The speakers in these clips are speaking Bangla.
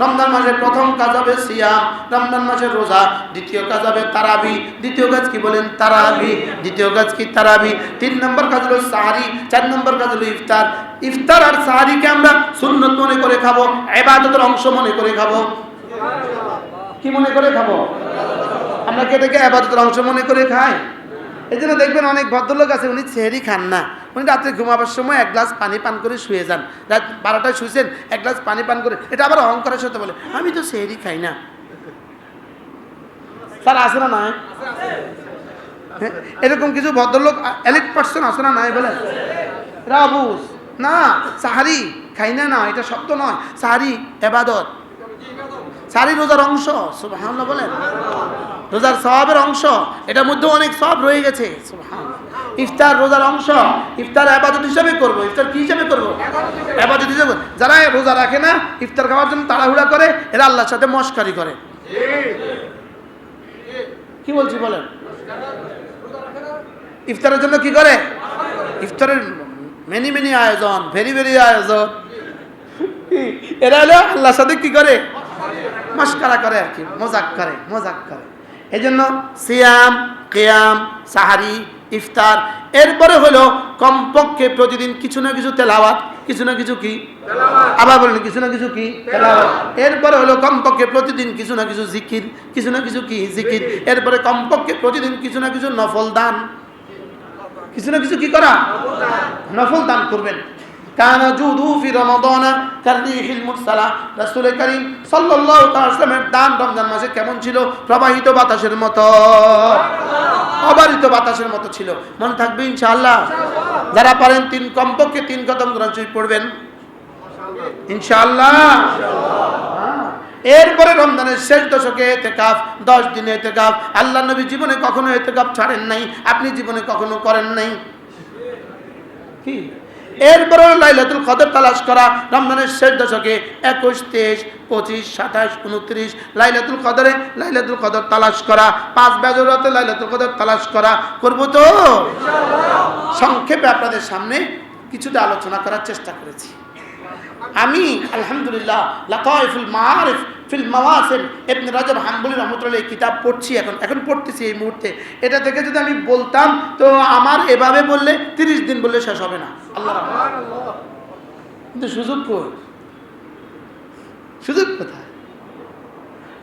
রমজান মাসের প্রথম কাজ হবে সিয়াম, রমজান মাসের রোজা, দ্বিতীয় কাজ হবে তারাবি। দ্বিতীয় কাজ কি বলেন? তারাবি। দ্বিতীয় কাজ কি? তারাবি। তিন নম্বর কাজ হলো সাহারি, চার নম্বর কাজ হলো ইফতার। ইফতার আর সাহারিকে আমরা সুন্নত মনে করে খাব, এবাদতের অংশ মনে করে খাব। কি মনে করে খাব? আমরা কি এটাকে আবাদতের অংশ মনে করে খাই? এই জন্য দেখবেন অনেক ভদ্রলোক আছে, উনি সেহেরি খান না। উনি রাত্রে ঘুমাবার সময় এক গ্লাস পানি পান করে শুয়ে যান। রাত বারোটায় শুয়েছেন এক গ্লাস পানি পান করে। এটা আবার অহংকারের সাথে বলে আমি তো সেহেরি খাই না। স্যার আছে না নয় হ্যাঁ, এরকম কিছু ভদ্রলোক এলিট পার্সন আছে না নাই বলে রাবুস না সাহারি খাই না না এটা শব্দ নয়। সাহারি এবাদত। সারি রোজার অংশ সুবহানাল্লাহ বলেন। রোজার সবের অংশ এটার মধ্যে অনেক সব রয়ে গেছে সুবহানাল্লাহ। ইফতার রোজার অংশ, ইফতার আবাদত হিসাবে করব। ইফতার কি হিসাবে করব? আবাদত হিসাবে যারা রোজা রাখে না, ইফতার খাওয়ার জন্য তাড়াহুড়া করে, এরা আল্লাহর সাথে মস্কারি করে। কি বলছি বলেন? ইফতারের জন্য কি করে? ইফতারের মেনি মেনি আয়োজন, ভেরি ভেরি আয়োজন। এরা হলো আল্লাহর সাথে কি করে? মস্কারা করে আর কি, মজাক করে মজাক করে। এই জন্য সিয়াম, কেয়াম, সাহারি ইফতার। এরপরে হলো কমপক্ষে প্রতিদিন কিছু না কিছু তেলাওয়াত কিছু না কিছু কি? আবার বলেন কিছু না কিছু কি? তেলাওয়াত। এরপরে হলো কমপক্ষে প্রতিদিন কিছু না কিছু জিকির কিছু না কিছু কি? জিকির। এরপরে কমপক্ষে প্রতিদিন কিছু না কিছু নফল দান। কিছু না কিছু কি করা? নফল দান। করবেন। কানা জুদু ফি রমাদানা কাররিহিল মুরসালা। রাসূল করিম সাল্লাল্লাহু তাআলা দান রমজান মাসে কেমন ছিল? প্রবাহিত বাতাসের মতো। বাতাসের মতো ছিল। মনে থাকবে ইনশাআল্লাহ? যারা পারেন তিন কমপক্ষে তিন কদম কোরআন পড়বেন। ইনশাআল্লাহ। হ্যাঁ। এরপরে রমজানের শেষ দশকে এতে কাপ দশ দিনে এতে কাপ আল্লাহ নবী জীবনে কখনো এতে কাপ ছাড়েন নাই, আপনি জীবনে কখনো করেন নাই। কি? এরপরে হলো লাইলাতুল কদর তালাশ করা রমজানের শেষ দশকে একুশ তেইশ পঁচিশ সাতাশ উনত্রিশ লাইলাতুল কদরে লাইলাতুল কদর তালাশ করা পাঁচ বেজরাতে লাইলাতুল কদর তালাশ করা করব তো? সংক্ষেপে আপনাদের সামনে কিছুটা আলোচনা করার চেষ্টা করেছি। আমি আলহামদুলিল্লাহ লাকাইফুল মারিফ ফিল মাওয়াসিম ইবনে রাজব হাম্বলি রহমতুল্লাহ এই কিতাব পড়ছি এখন। এখন পড়তেছি এই মুহূর্তে। এটা থেকে যদি আমি বলতাম, তো আমার এভাবে বললে তিরিশ দিন বললে শেষ হবে না। আল্লাহ। কিন্তু সুযোগ সুযোগ কোথায়?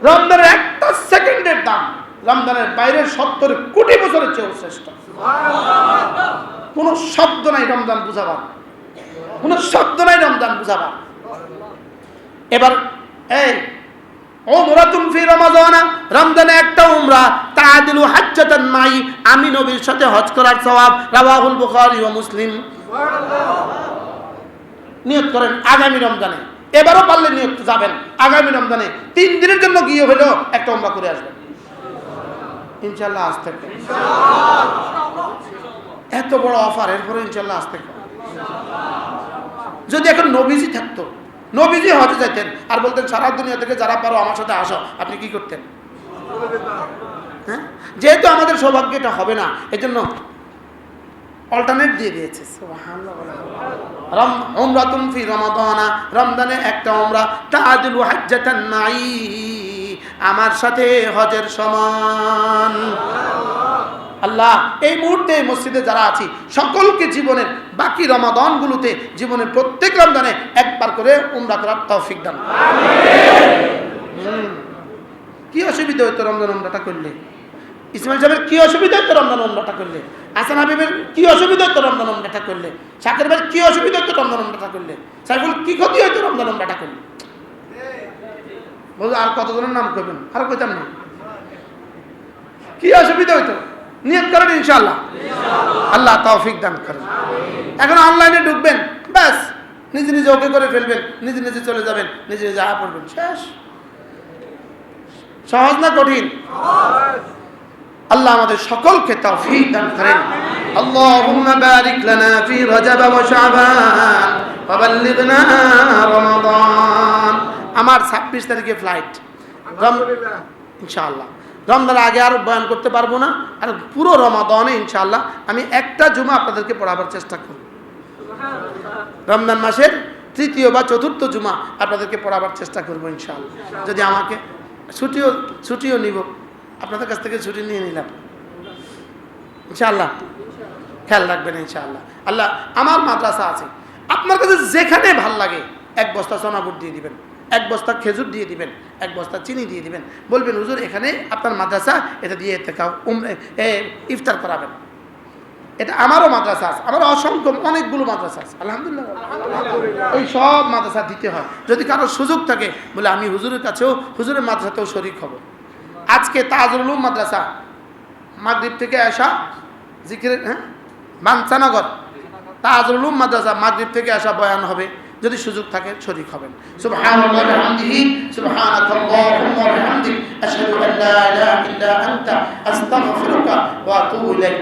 রমজানের একটা সেকেন্ডের দাম, রমজানের বাইরের সত্তর কোটি বছরের চেয়েও শ্রেষ্ঠ। কোনো শব্দ নাই রমজান বুঝাবার। কোনো শব্দ নাই রমজান বুঝাবার। এবার, এই ওমরাতুন ফি রমাদানা রমজানে একটা উমরা, তাআদিলু হাজ্জাতান মাই, আমি নবীর সাথে হজ করার সওয়াব, রাওয়াহুল বুখারী ও মুসলিম। নিয়ত করেন আগামী রমজানে। এবারও পারলে নিয়ত যাবেন আগামী রমজানে। তিন দিনের জন্য গিয়ে হলো একটা উমরা করে আসবেন। ইনশাআল্লাহ আজ থেকে। এত বড় অফার এরপরে ইনশাআল্লাহ আজ থেকে। যদি এখন নবীজি থাকতো নবীজি হজে যেতেন আর বলতেন, সারা দুনিয়া থেকে যারা পারো আমার সাথে আসো। আপনি কি করতেন? হ্যাঁ? যেহেতু আমাদের সৌভাগ্য এটা হবে না, এজন্য অল্টারনেট দিয়ে দিয়েছে। রম, উমরাতুন ফি রমাদানা, রমজানে একটা উমরা তাআদিলু হাজ্জাতান মাই আমার সাথে হজের সমান। আল্লাহ, এই মুহূর্তে এই মসজিদে যারা আছি, সকলকে জীবনের বাকি রমাদনগুলোতে, জীবনের প্রত্যেক রমজানে একবার করে উমরা করার তৌফিক দান। কি অসুবিধা হইতো রমজান উমরাটা করলে? ইসমাইল সাহেবের কি অসুবিধা হতো রমজান উমরাটা করলে? হাসান হাবিবের কি অসুবিধা হতো রমজান উমরাটা করলে? শাকের ভাইয়ের কি অসুবিধা হতো রমজান উমরাটা করলে? সাইফুল, কি ক্ষতি হতো রমজান উমরাটা করলে? আর কতজনের নাম করবেন আর কইতাম না? কি অসুবিধা হইতো? নিয়ত করেন ইনশাআল্লাহ আল্লাহ তৌফিক দান করেন এখন অনলাইনে ঢুকবেন ব্যাস নিজে নিজে ওকে করে ফেলবেন নিজে নিজে চলে যাবেন নিজে নিজে আয়া পড়বেন শেষ সহজ না কঠিন আল্লাহ আমাদের সকলকে তৌফিক দান করেন اللهم بارك لنا في رجب وشعبان وبلغنا رمضان আমার ছাব্বিশ তারিখে ফ্লাইট ইনশাআল্লাহ রমজানের আগে আর বয়ান করতে পারব না। আর পুরো রমাদনে ইনশাআল্লাহ আমি একটা জুমা আপনাদেরকে পড়াবার চেষ্টা করব। রমজান মাসের তৃতীয় বা চতুর্থ জুমা আপনাদেরকে পড়াবার চেষ্টা করব ইনশাআল্লাহ। যদি আমাকে ছুটিও ছুটিও নিব। আপনাদের কাছ থেকে ছুটি নিয়ে নিলাম। ইনশাআল্লাহ। খেয়াল রাখবেন ইনশাআল্লাহ। আল্লাহ, আমার মাদ্রাসা আছে। আপনার কাছে যেখানে ভালো লাগে, এক বস্তা সোনাবুট দিয়ে দিবেন। এক বস্তা খেজুর দিয়ে দিবেন এক বস্তা চিনি দিয়ে দিবেন। বলবেন হুজুর এখানে আপনার মাদ্রাসা এটা দিয়ে থেকে ইফতার করাবেন। এটা আমারও মাদ্রাসা আছে আমার অসংখ্য অনেকগুলো মাদ্রাসা আছে আলহামদুলিল্লাহ। এই সব মাদ্রাসা দিতে হয়। যদি কারও সুযোগ থাকে বলে আমি হুজুরের কাছেও হুজুরের মাদ্রাসাতেও শরিক হব। আজকে তাজুল উলুম মাদ্রাসা মাগরীব থেকে আসা জিকির হ্যাঁ বাঞ্চানগর তাজুল উলুম মাদ্রাসা মাগরীব থেকে আসা বয়ান হবে। যদি সুযোগ থাকে, শরিক হবেন। সুবহানাল্লাহি ওয়া বিহামদিহি, সুবহানাকাল্লাহুম্মা ওয়া বিহামদিক আশহাদু আল্লা ইলাহা ইল্লা আনতা, আস্তাগফিরুকা ওয়া আতুবু ইলাইক।